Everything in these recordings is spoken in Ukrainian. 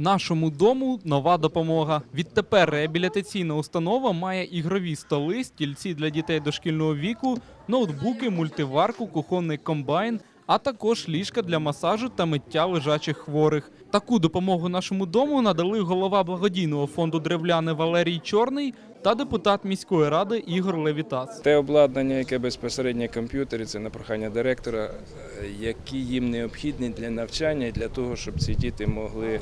Нашому дому нова допомога. Відтепер реабілітаційна установа має ігрові столи, стільці для дітей дошкільного віку, ноутбуки, мультиварку, кухонний комбайн, а також ліжка для масажу та миття лежачих хворих. Таку допомогу нашому дому надали голова благодійного фонду Древляни Валерій Чорний та депутат міської ради Ігор Левітас. Те обладнання, яке безпосередньо комп'ютери, це на прохання директора, е, які їм необхідні для навчання для того, щоб ці діти могли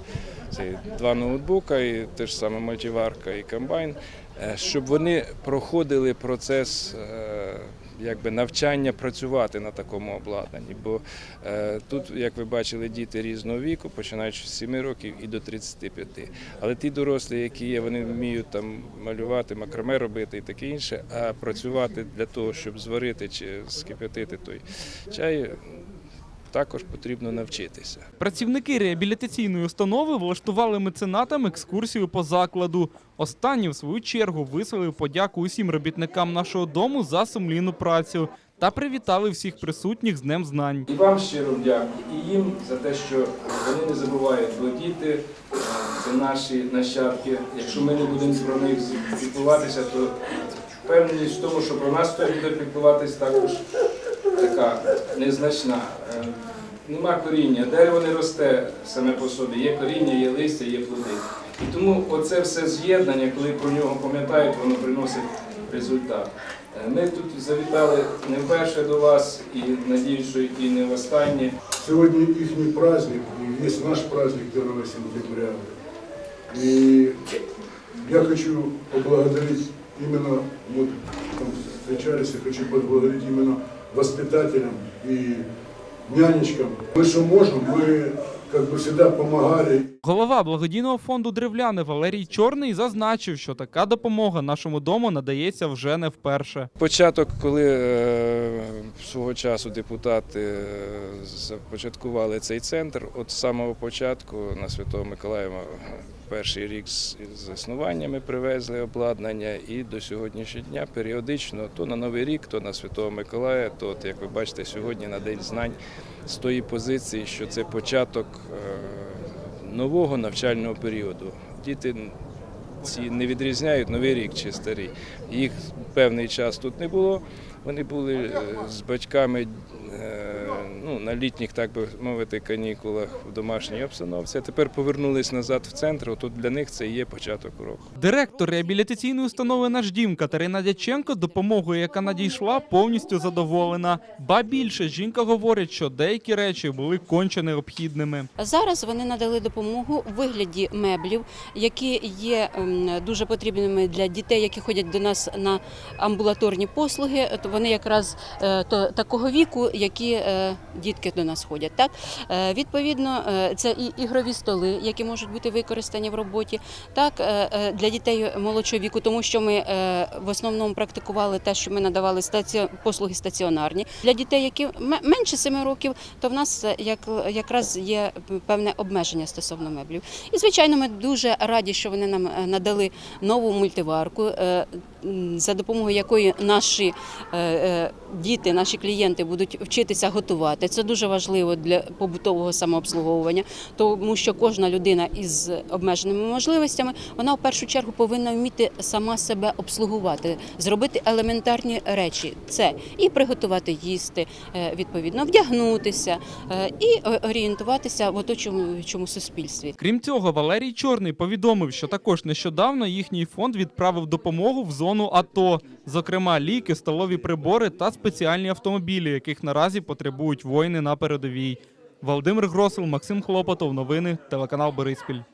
це два ноутбука, і те ж саме мультиварка і комбайн, е, щоб вони проходили процес. е, Якби навчання працювати на такому обладнанні, бо е, тут, як ви бачили, діти різного віку, починаючи з 7 років і до 35. Але ті дорослі, які є, вони вміють там малювати, макраме робити і таке інше, а працювати для того, щоб зварити чи скип'ятити той чай, також потрібно навчитися. Працівники реабілітаційної установи влаштували меценатам екскурсію по закладу. Останні, в свою чергу, висловив подяку усім робітникам нашого дому за сумлінну працю та привітали всіх присутніх з Днем знань. І вам щиро дякую, і їм за те, що вони не забувають, діти це наші нащадки. Якщо ми не будемо про них піклуватися, то впевненість в тому, що про нас хтось буде піклуватися також така незначна. Е, Нема коріння, дерево не росте саме по собі, є коріння, є листя, є плоди. І тому оце все з'єднання, коли про нього пам'ятають, воно приносить результат. Е, Ми тут завітали не вперше до вас і надіюсь, що і не востаннє. Сегодня их праздник, и есть наш праздник 1 сентября. И я хочу поблагодарить именно, вот там встречались, я хочу поблагодарить именно воспитателям и нянечкам. Мы что можем, мы как бы всегда помогали. Голова благодійного фонду Древляни Валерій Чорний зазначив, що така допомога нашому дому надається вже не вперше. Початок, коли е, свого часу депутати е, започаткували цей центр, от з самого початку на Святого Миколаєва перший рік з заснування ми привезли обладнання і до сьогоднішнього дня періодично то на Новий рік, то на Святого Миколая, то як ви бачите, сьогодні на День знань з тої позиції, що це початок е, нового навчального періоду. Діти ці не відрізняють новий рік чи старий. Їх певний час тут не було. Вони були е, з батьками е, ну, на літніх, так би мовити, канікулах в домашній обстановці. А тепер повернулись назад в центр. Тут для них це і є початок року. Директор реабілітаційної установи «Наш дім» Катерина Дяченко допомогою, яка надійшла, повністю задоволена. Ба більше жінка говорить, що деякі речі були конче необхідними. Зараз вони надали допомогу у вигляді меблів, які є ем, дуже потрібними для дітей, які ходять до нас на амбулаторні послуги. То вони якраз е, то, такого віку, які е, дітки до нас ходять. Так Е, відповідно, це і ігрові столи, які можуть бути використані в роботі, так для дітей молодшого віку, тому що ми в основному практикували те, що ми надавали послуги стаціонарні. Для дітей, які менше 7 років, то в нас як, якраз є певне обмеження стосовно меблів. І звичайно, ми дуже раді, що вони нам е, надали нову мультиварку, е, за допомогою якої наші е, е, діти, наші клієнти будуть вчитися готувати. Це дуже важливо для побутового самообслуговування, тому що кожна людина із обмеженими можливостями вона в першу чергу повинна вміти сама себе обслугувати, зробити елементарні речі. Це і приготувати їсти, е, відповідно, вдягнутися і орієнтуватися в оточуючому суспільстві. Крім цього, Валерій Чорний повідомив, що також нещодавно їхній фонд відправив допомогу в зону АТО, зокрема ліки, столові прибори та спеціальні автомобілі, яких наразі потребують воїни на передовій. Володимир Гросил, Максим Хлопотов. Новини телеканал Бориспіль.